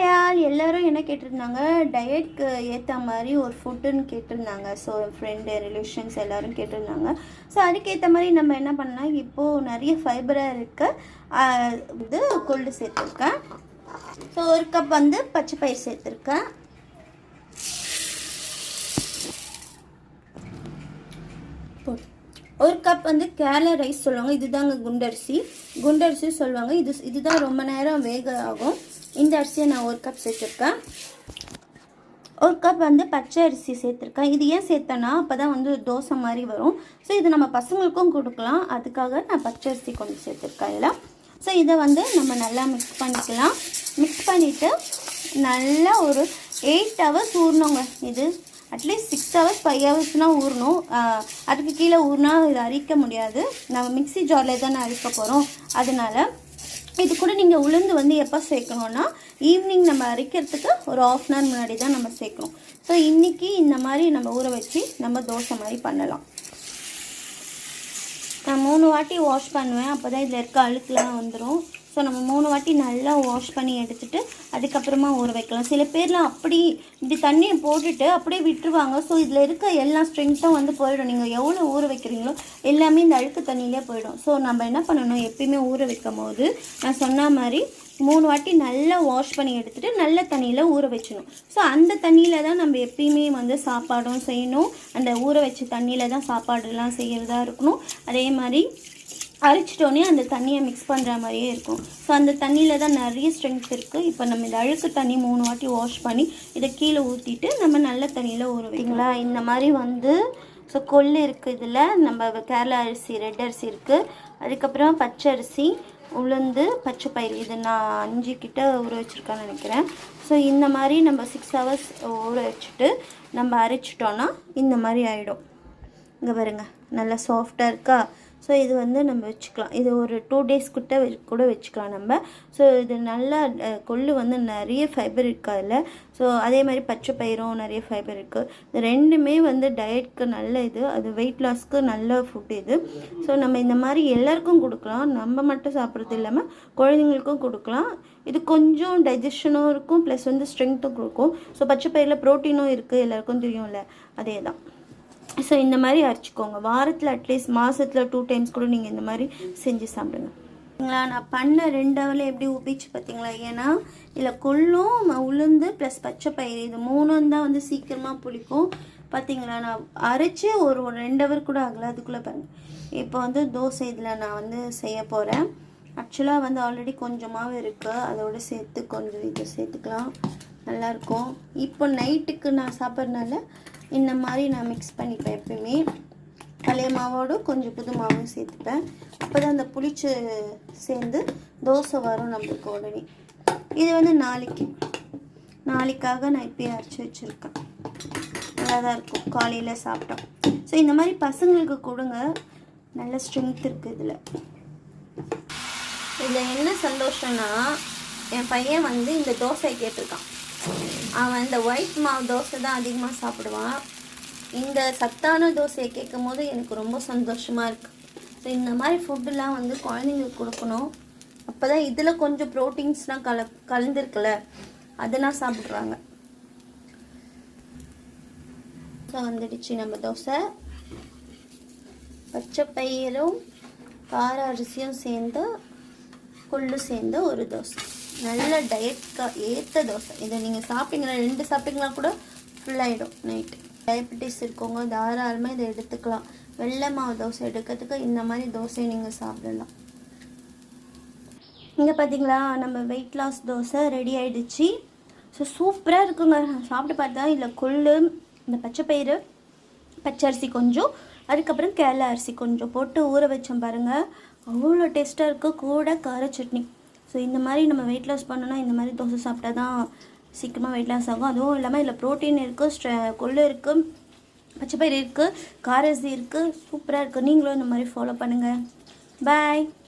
ஹாயால் எல்லோரும் என்ன கேட்டிருந்தாங்க? டயட்க்கு ஏற்ற மாதிரி ஒரு ஃபுட்டுன்னு கேட்டிருந்தாங்க. ஸோ ஃப்ரெண்டு ரிலேஷன்ஸ் எல்லோரும் கேட்டிருந்தாங்க. ஸோ அதுக்கேற்ற மாதிரி நம்ம என்ன பண்ணலாம்? இப்போது நிறைய ஃபைபராக இருக்க இது கொள்ளு சேர்த்துருக்கேன். ஸோ ஒரு கப் வந்து பச்சை பயிர் சேர்த்துருக்கேன். ஒரு கப் வந்து கேரளா ரைஸ் சொல்லுவாங்க. இதுதாங்க குண்டரிசி. குண்டரிசி சொல்லுவாங்க. இது இதுதான் ரொம்ப நேரம் வேக ஆகும். இந்த அரிசியை நான் ஒரு கப் சேர்த்துருக்கேன். ஒரு கப் வந்து பச்சை அரிசி சேர்த்துருக்கேன். இது ஏன் சேர்த்தேன்னா அப்போ தான் வந்து தோசை மாதிரி வரும். ஸோ இது நம்ம பசங்களுக்கும் கொடுக்கலாம். அதுக்காக நான் பச்சை அரிசி கொஞ்சம் சேர்த்துருக்கேன் இதில். ஸோ இதை வந்து நம்ம நல்லா மிக்ஸ் பண்ணிக்கலாம். மிக்ஸ் பண்ணிவிட்டு நல்லா ஒரு எயிட் ஹவர்ஸ் ஊறணுங்க. இது at least six hours five ஹவர்ஸ்னால் ஊறணும். அதுக்கு கீழே ஊறினா இது அரிக்க முடியாது. நம்ம மிக்ஸி ஜாரில் தானே அரிக்க போகிறோம் அதனால் இது கூட நீங்கள் உளுந்து வந்து எப்போ சேர்க்கணுன்னா ஈவினிங் நம்ம அரைக்கிறதுக்கு ஒரு ஆஃப் அன் ஹவர் முன்னாடி தான் நம்ம சேர்க்கணும். ஸோ இன்றைக்கி இந்த மாதிரி நம்ம ஊற வச்சு நம்ம தோசை மாதிரி பண்ணலாம். நான் மூணு வாட்டி வாஷ் பண்ணுவேன் அப்போ தான் இதில் இருக்க அழுக்கெலாம் வந்துடும் ஸோ நம்ம மூணு வாட்டி நல்லா வாஷ் பண்ணி எடுத்துட்டு அதுக்கப்புறமா ஊற வைக்கலாம். சில பேர்லாம் அப்படி இப்படி தண்ணியை போட்டுட்டு அப்படியே விட்டுருவாங்க. ஸோ இதில் இருக்க எல்லா ஸ்ட்ரென்த்தும் வந்து போயிடும். நீங்கள் எவ்வளோ ஊற வைக்கிறீங்களோ எல்லாமே இந்த அழுக்கு தண்ணியிலே போயிடும். ஸோ நம்ம என்ன பண்ணணும்? எப்பயுமே ஊற வைக்கும் போது நான் சொன்ன மாதிரி மூணு வாட்டி நல்லா வாஷ் பண்ணி எடுத்துகிட்டு நல்ல தண்ணியில் ஊற வச்சணும் ஸோ அந்த தண்ணியில் தான் நம்ம எப்பயுமே வந்து சாப்பாடும் செய்யணும். அந்த ஊற வச்ச தண்ணியில் தான் சாப்பாடுலாம் செய்கிறதா இருக்கணும். அதே மாதிரி அரைச்சிட்டோன்னே அந்த தண்ணியை மிக்ஸ் பண்ணுற மாதிரியே இருக்கும். ஸோ அந்த தண்ணியில் தான் நிறைய ஸ்ட்ரென்த் இருக்குது இப்போ நம்ம இந்த அழுக்கு தண்ணி மூணு வாட்டி வாஷ் பண்ணி இதை கீழே ஊற்றிட்டு நம்ம நல்ல தண்ணியில் ஊற வைங்களா இந்த மாதிரி வந்து ஸோ கொள்ளு இருக்குது இதில். நம்ம கேரளா அரிசி ரெட் அரிசி இருக்குது அதுக்கப்புறம் பச்சை அரிசி உளுந்து பச்சை பயிர் இது நான் அஞ்சு கிட்ட ஊற வச்சுருக்கேன்னு நினைக்கிறேன். ஸோ இந்த மாதிரி நம்ம சிக்ஸ் ஹவர்ஸ் ஊற வச்சுட்டு நம்ம அரைச்சிட்டோன்னா இந்த மாதிரி ஆகிடும் இங்கே பாருங்க. நல்லா சாஃப்டாக இருக்கா? ஸோ இது வந்து நம்ம வச்சுக்கலாம். இது ஒரு டூ டேஸ் கிட்ட கூட வச்சுக்கலாம் நம்ம. ஸோ இது நல்லா கொள்ளு வந்து நிறைய ஃபைபர் இருக்கு அதில். ஸோ அதே மாதிரி பச்சை பயிரும் நிறைய ஃபைபர் இருக்குது இது ரெண்டுமே வந்து டயட்க்கு நல்ல இது. அது வெயிட் லாஸ்க்கு நல்ல ஃபுட் இது. ஸோ நம்ம இந்த மாதிரி எல்லாருக்கும் கொடுக்கலாம். நம்ம மட்டும் சாப்பிட்றது இல்லாமல் குழந்தைங்களுக்கும் கொடுக்கலாம். இது கொஞ்சம் டைஜஷனும் இருக்கும். ப்ளஸ் வந்து ஸ்ட்ரென்த்தும் கொடுக்கும். ஸோ பச்சை பயிரில் ப்ரோட்டீனும் இருக்குது எல்லாருக்கும் தெரியும்ல. அதே தான் ஸோ இந்த மாதிரி அரைச்சிக்கோங்க. வாரத்தில் அட்லீஸ்ட் மாதத்தில் டூ டைம்ஸ் கூட நீங்கள் இந்த மாதிரி செஞ்சு சாப்பிடுங்க. பார்த்தீங்களா நான் பண்ண ரெண்டு ஹவரில் எப்படி உபிச்சு பார்த்தீங்களா ஏன்னா இதில் கொள்ளும் உளுந்து ப்ளஸ் பச்சை பயிறு. இது மூணும் தான் வந்து சீக்கிரமாக புளிக்கும். பார்த்தீங்களா நான் அரைச்சி ஒரு ஒரு ரெண்டு ஹவர் கூட ஆகலை. அதுக்குள்ளே பாருங்கள் இப்போ வந்து தோசை இதில் நான் வந்து செய்ய போகிறேன் ஆக்சுவலாக வந்து ஆல்ரெடி கொஞ்சமாகவே இருக்குது அதோட சேர்த்து கொஞ்சம் இதை சேர்த்துக்கலாம். நல்லாயிருக்கும் இப்போ நைட்டுக்கு நான் சாப்பிட்றதுனால இந்த மாதிரி நான் மிக்ஸ் பண்ணிப்பேன் எப்பயுமே. பழைய மாவோடு கொஞ்சம் புது மாவும் சேர்த்துப்பேன். அப்போ தான் அந்த புளிச்சு சேர்ந்து தோசை வரும் நம்மளுக்கு உடனே. இது வந்து நாளைக்கு. நாளைக்காக நான் இப்போயே அரைச்சி வச்சுருக்கேன். நல்லா தான் இருக்கும். காலையில் சாப்பிட்டோம் ஸோ இந்த மாதிரி பசங்களுக்கு கொடுங்க. நல்ல ஸ்ட்ரென்த் இருக்குது இதில். இதில் என்ன சந்தோஷம்னா என் பையன் வந்து இந்த தோசை கேட்டிருக்கான். அவன் இந்த ஒயிட் மாவு தோசை தான் அதிகமாக சாப்பிடுவான். இந்த சத்தான தோசையை கேட்கும் போது எனக்கு ரொம்ப சந்தோஷமாக இருக்குது ஸோ இந்த மாதிரி ஃபுட்டுலாம் வந்து குழந்தைங்களுக்கு கொடுக்கணும். அப்போ தான் இதில் கொஞ்சம் ப்ரோட்டீன்ஸ்லாம் கல கலந்துருக்குல்ல அதெல்லாம் சாப்பிட்றாங்க. ஸோ வந்துடுச்சு நம்ம தோசை. பச்சை பயிரும் கார அரிசியும் சேர்ந்து கொள்ளு சேர்ந்த ஒரு தோசை. நல்ல டயட்கா ஏற்ற தோசை. இதை நீங்கள் சாப்பிட்டீங்கன்னா ரெண்டு சாப்பிட்டீங்களா கூட ஃபுல்லாகிடும் நைட்டு டயபெட்டிஸ் இருக்கவங்க தாராளமாக இதை எடுத்துக்கலாம். வெள்ளை மாவு தோசை எடுக்கிறதுக்கு இந்த மாதிரி தோசை நீங்கள் சாப்பிடலாம். இங்கே பார்த்தீங்களா நம்ம வெயிட் லாஸ் தோசை ரெடி ஆகிடுச்சு ஸோ சூப்பராக இருக்குங்க. சாப்பிட்டு பார்த்தா இதில் கொள்ளு இந்த பச்சை பயிறு பச்சரிசி கொஞ்சம் அதுக்கப்புறம் கேரளா அரிசி கொஞ்சம் போட்டு ஊற வச்சோம் பாருங்கள் அவ்வளோ டேஸ்ட்டாக இருக்குது கூட கார சட்னி. ஸோ இந்த மாதிரி நம்ம வெயிட் லாஸ் பண்ணோன்னா இந்த மாதிரி தோசை சாப்பிட்டா தான் சீக்கிரமாக வெயிட் லாஸ் ஆகும். அதுவும் இல்லாமல் இதில் ப்ரோட்டீன் இருக்குது ஸ்ட்ரெ கொள்ளு இருக்குது பச்சைப்பயிறு இருக்குது காரசி இருக்குது சூப்பராக இருக்குது நீங்களும் இந்த மாதிரி ஃபாலோ பண்ணுங்கள் பாய்